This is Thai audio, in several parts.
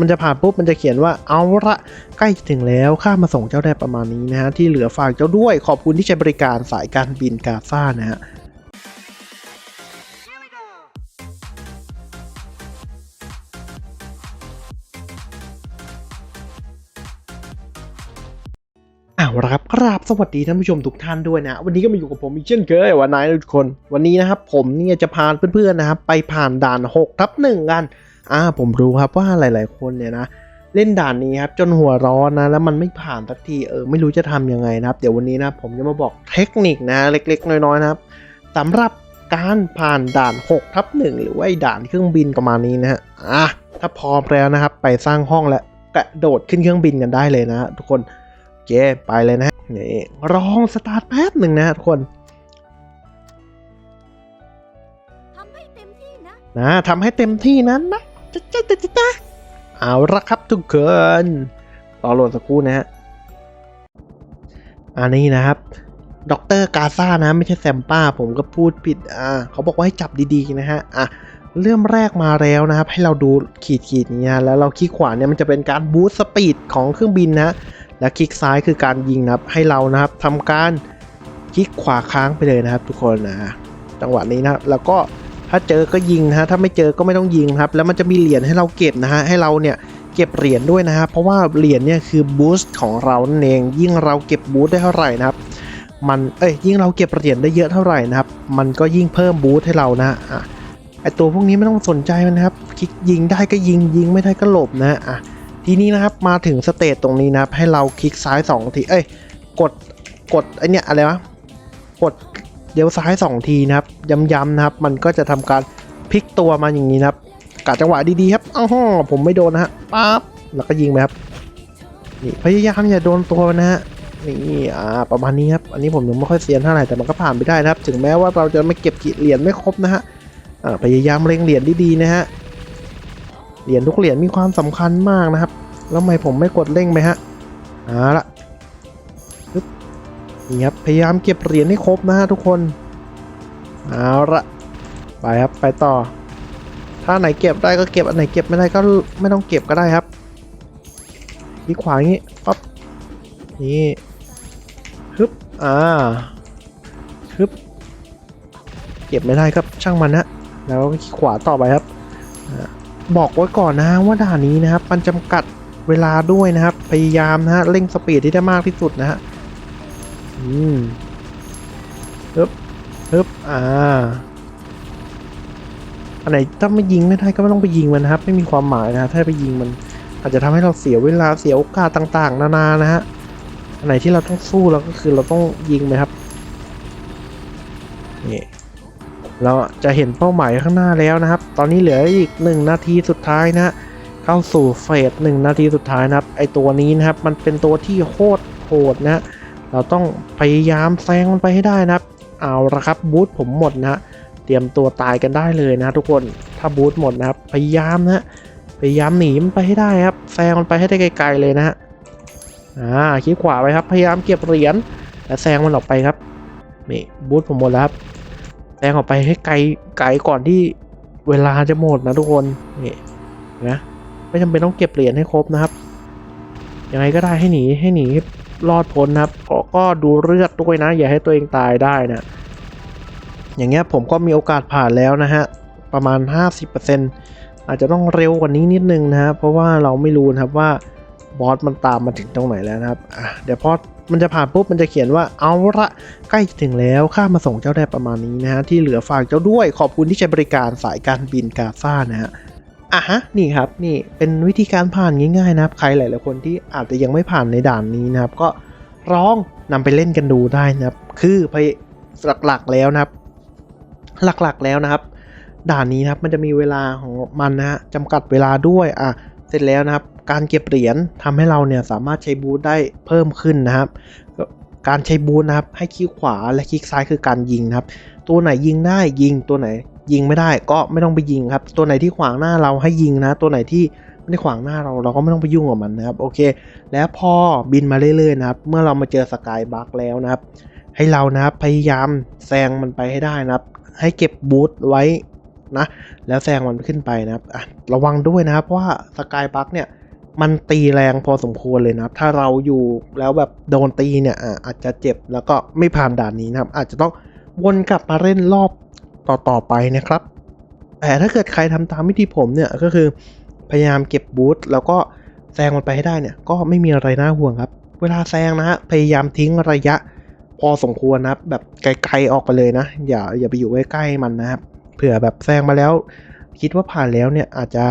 มันจะผ่านปุ๊บมันจะเขียนว่าเอาละใกล้ถึงแล้วข้ามาส่งเจ้าได้ประมาณนี้นะฮะที่เหลือฝากเจ้าด้วยขอบคุณที่ใช้บริการสายการบินกาซ่านะฮะอ้าละครับกราบสวัสดีท่านผู้ชมทุกท่านด้วยนะ วันนี้ก็มาอยู่กับผมอีกเช่นเคยวันนายทุกคน วันนี้นะครับผมเนี่ยจะพาเพื่อนๆนะครับไปผ่านด่าน6ทับหนึ่งกัน อ่าผมรู้ครับว่าหลาย ๆ คนเนี่ยนะเล่นด่านนี้ครับจนหัวร้อนนะแล้วมันไม่ผ่านสักทีเออไม่รู้จะทำยังไงนะครับ เดี๋ยววันนี้นะผมจะมาบอกเทคนิคนะเล็ก ๆ น้อย ๆ นะครับสำหรับการผ่านด่าน6ทับหนึ่งหรือว่าไอ้ด่านเครื่องบินประมาณนี้นะฮะอะถ้าพร้อมแล้วนะครับ ไปสร้างห้องและกระโดดขึ้นเครื่องบินกันได้เลยนะฮะทุกคนโอเคไปเลยนะฮะนี่รองสตาร์ทแป๊บหนึ่งนะฮะทุกคนทำให้เต็มที่นะนะทำให้เต็มที่นั้นนะ จ๊ะจ๊ะจ๊ะจ๊ะเอาละครับทุกคนรอโหลดสักครู่นะฮะอันนี้นะครับด็อกเตอร์กาซ่านะ ไม่ใช่แซมป้า ผมก็พูดผิดอ่าเขาบอกว่าให้จับดีๆนะฮะอะเริ่มแรกมาแล้วนะครับ ให้เราดูขีดขีดนี้นะแล้วเราคลิกขวาเนี่ยมันจะเป็นการบูสต์สปีดของเครื่องบินนะ และคลิกซ้ายคือการยิงนะครับ ให้เรานะครับทำการคลิกขวาค้างไปเลยนะครับ ทุกคนนะจังหวะนี้นะครับแล้วก็ ถ้าเจอก็ยิงนะฮะถ้าไม่เจอก็ไม่ต้องยิงครับ แล้วมันจะมีเหรียญให้เราเก็บนะฮะให้เราเนี่ยเก็บเหรียญด้วยนะฮะเพราะว่าเหรียญเนี่ยคือบูสต์ของเรานั่นเอง ยิ่งเราเก็บบูสต์ได้เท่าไหร่นะครับมันเอ้ยยิ่งเราเก็บเหรียญได้เยอะเท่าไหร่นะครับ มันก็ยิ่งเพิ่มบูสต์ให้เรานะอะไอตัวพวกนี้ไม่ต้องสนใจมันนะครับ คลิกยิงได้ก็ยิงยิงไม่ได้ก็หลบนะฮะอะทีนี้นะครับมาถึงสเตจตรงนี้นะครับให้เราคลิกซ้าย2ทีเอ้ยกดกดไอเนี้ยอะไรวะกด เดี๋ยวซ้าย 2 ทีนะครับย้ำๆนะครับ มันก็จะทำการพลิกตัวมาอย่างนี้นะครับกะจังหวะดีๆครับอ้าวผมไม่โดนนะฮะปั๊บแล้วก็ยิงไปครับนี่พยายามอย่าโดนตัวนะฮะนี่อ่าประมาณนี้ครับอันนี้ผมยังไม่ค่อยเซียนเท่าไหร่แต่มันก็ผ่านไปได้นะครับ ถึงแม้ว่าเราจะไม่เก็บกีเหรียญไม่ครบนะฮะอ่าพยายามเล็งเหรียญดีๆนะฮะเหรียญทุกเหรียญมีความสำคัญมากนะครับ แล้วทำไมผมไม่กดเร่งไปฮะเอาละ นี่ครับพยายามเก็บเหรียญให้ครบนะฮะทุกคนเอาละไปครับไปต่อ ถ้าไหนเก็บได้ก็เก็บอันไหนเก็บไม่ได้ก็ไม่ต้องเก็บก็ได้ครับที่ขวาอย่างนี้ปั๊บนี่ฮึบอ่าฮึบเก็บไม่ได้ครับช่างมันนะแล้วก็ขวาต่อไปครับบอกไว้ก่อนนะว่าด่านนี้นะครับมันจำกัดเวลาด้วยนะครับ พยายามนะฮะเร่งสปีดที่ได้มากที่สุดนะฮะ อืมฮึบฮึบอ่า อันไหนถ้าไม่ยิงไม่ได้ก็ไม่ต้องไปยิงมันนะครับ ไม่มีความหมายนะถ้าไปยิงมัน อาจจะทำให้เราเสียเวลาเสียโอกาสต่าง ๆ นานานะฮะ อันไหนที่เราต้องสู้เราก็คือเราต้องยิงไหมครับ นี่เราจะเห็นเป้าหมายข้างหน้าแล้วนะครับ ตอนนี้เหลืออีก 1 นาทีสุดท้ายนะฮะเข้าสู่เฟสหนึ่งนาทีสุดท้ายนะครับ ไอตัวนี้นะครับ มันเป็นตัวที่โคตรโหดนะฮะ เราต้องพยายามแซงมันไปให้ได้นะครับ เอาละครับบูทผมหมดนะเตรียมตัวตายกันได้เลยนะทุกคนถ้าบูทหมดนะครับ พยายามนะพยายามหนีมันไปให้ได้ครับแซงมันไปให้ได้ไกลๆเลยนะฮะอ่าคลิกขวาไปครับพยายามเก็บเหรียญและแซงมันออกไปครับนี่บูทผมหมดแล้วครับแซงออกไปให้ไกลไกลก่อนที่เวลาจะหมดนะทุกคนนี่นะไม่จำเป็นต้องเก็บเหรียญให้ครบนะครับยังไงก็ได้ให้หนีให้หนี รอดพ้นครับก็ก็ดูเลือดด้วยนะ อย่าให้ตัวเองตายได้นะ อย่างเงี้ยผมก็มีโอกาสผ่านแล้วนะฮะ ประมาณ 50%อาจจะต้องเร็วกว่านี้นิดนึงนะฮะเพราะว่าเราไม่รู้นะครับว่าบอสมันตามมาถึงตรงไหนแล้วนะครับอะเดี๋ยวพอมันจะผ่านปุ๊บมันจะเขียนว่าเอาละใกล้ถึงแล้วข้ามาส่งเจ้าได้ประมาณนี้นะฮะที่เหลือฝากเจ้าด้วยขอบคุณที่ใช้บริการสายการบินกาซ่านะฮะ อะฮะนี่ครับนี่เป็นวิธีการผ่านง่ายๆนะครับ ใครหลายๆคนที่อาจจะยังไม่ผ่านในด่านนี้นะครับ ก็ลองนำไปเล่นกันดูได้นะครับ คือพยหลักๆแล้วนะครับ หลักๆแล้วนะครับ ด่านนี้นะครับมันจะมีเวลาของมันนะฮะจำกัดเวลาด้วยอะเสร็จแล้วนะครับ การเก็บเหรียญทำให้เราเนี่ยสามารถใช้บูทได้เพิ่มขึ้นนะครับ การใช้บูทนะครับ ให้คลิกขวาและคลิกซ้ายคือการยิงนะครับ ตัวไหนยิงได้ยิงตัวไหน ยิงไม่ได้ก็ไม่ต้องไปยิงครับ ตัวไหนที่ขวางหน้าเราให้ยิงนะ ตัวไหนที่ไม่ได้ขวางหน้าเราเราก็ไม่ต้องไปยุ่งกับมันนะครับโอเค แล้วพอบินมาเรื่อยๆนะครับ เมื่อเรามาเจอสกายบัคแล้วนะครับ ให้เรานะครับพยายามแซงมันไปให้ได้นะครับ ให้เก็บบูทไว้นะแล้วแซงมันขึ้นไปนะครับะระวังด้วยนะครับว่าสกายบัคเนี่ยมันตีแรงพอสมควรเลยนะครับ ถ้าเราอยู่แล้วแบบโดนตีเนี่ยอะอาจจะเจ็บแล้วก็ไม่ผ่านด่านนี้นะครับ อาจจะต้องวนกลับมาเล่นรอบ ต่อๆไปนะครับ แต่ถ้าเกิดใครทำตามวิธีผมเนี่ยก็คือพยายามเก็บบูทแล้วก็แซงมันไปให้ได้เนี่ยก็ไม่มีอะไรน่าห่วงครับ เวลาแซงนะฮะพยายามทิ้งระยะพอสมควรนะครับแบบไกลๆออกไปเลยนะ อย่าอย่าไปอยู่ใกล้ๆมันนะครับเผื่อแบบแซงมาแล้ว คิดว่าผ่านแล้วเนี่ยอาจจะ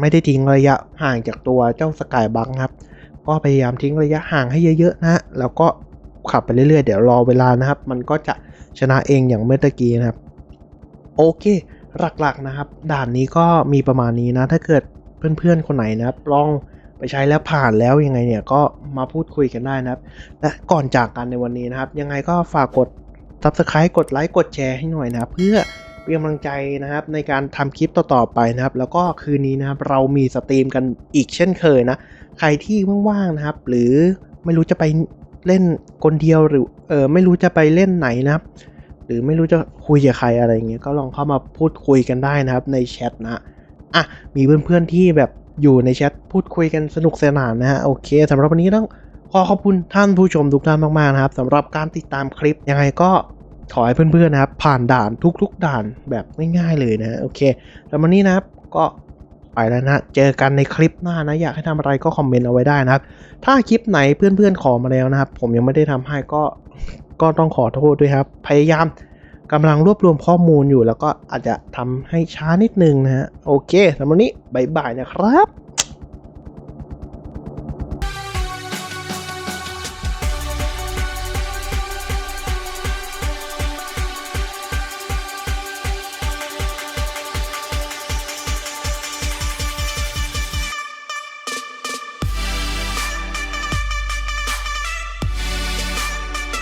ไม่ได้ทิ้งระยะห่างจากตัวเจ้าสกายบังครับ ก็พยายามทิ้งระยะห่างให้เยอะๆนะฮะแล้วก็ขับไปเรื่อยๆ เดี๋ยวรอเวลานะครับ มันก็จะชนะเองอย่างเมื่อตะกี้นะครับ โอเคหลักๆนะครับ ด่านนี้ก็มีประมาณนี้นะ ถ้าเกิดเพื่อนๆคนไหนนะครับลองไปใช้แล้วผ่านแล้วยังไงเนี่ยก็มาพูดคุยกันได้นะครับ และก่อนจากกันในวันนี้นะครับ ยังไงก็ฝากกด subscribe กดไลค์กดแชร์ให้หน่อยนะครับ เพื่อเป็นกำลังใจนะครับ ในการทำคลิปต่อๆไปนะครับ แล้วก็คืนนี้นะครับเรามีสตรีมกันอีกเช่นเคยนะ ใครที่ว่างๆนะครับ หรือไม่รู้จะไปเล่นคนเดียวหรือเออไม่รู้จะไปเล่นไหนนะครับ หรือไม่รู้จะคุยกับใครอะไรเงี้ยก็ลองเข้ามาพูดคุยกันได้นะครับในแชทนะอะมีเพื่อนๆที่แบบอยู่ในแชทพูดคุยกันสนุกสนานนะฮะโอเคสำหรับวันนี้ต้องขอขอบคุณท่านผู้ชมทุกท่านมากๆนะครับสำหรับการติดตามคลิปยังไงก็ขอให้เพื่อนๆนะครับ ผ่านด่านทุกๆ ด่านแบบง่ายๆเลยนะโอเคสำหรับวันนี้นะครับก็ไปแล้วนะ เจอกันในคลิปหน้านะ อยากให้ทำอะไรก็คอมเมนต์เอาไว้ได้นะครับ ถ้าคลิปไหนเพื่อนๆขอมาแล้วนะครับ ผมยังไม่ได้ทำให้ก็ ก็ต้องขอโทษด้วยครับ พยายามกำลังรวบรวมข้อมูลอยู่ แล้วก็อาจจะทำให้ช้านิดนึงนะฮะ โอเคสำหรับวันนี้บายบายนะครับ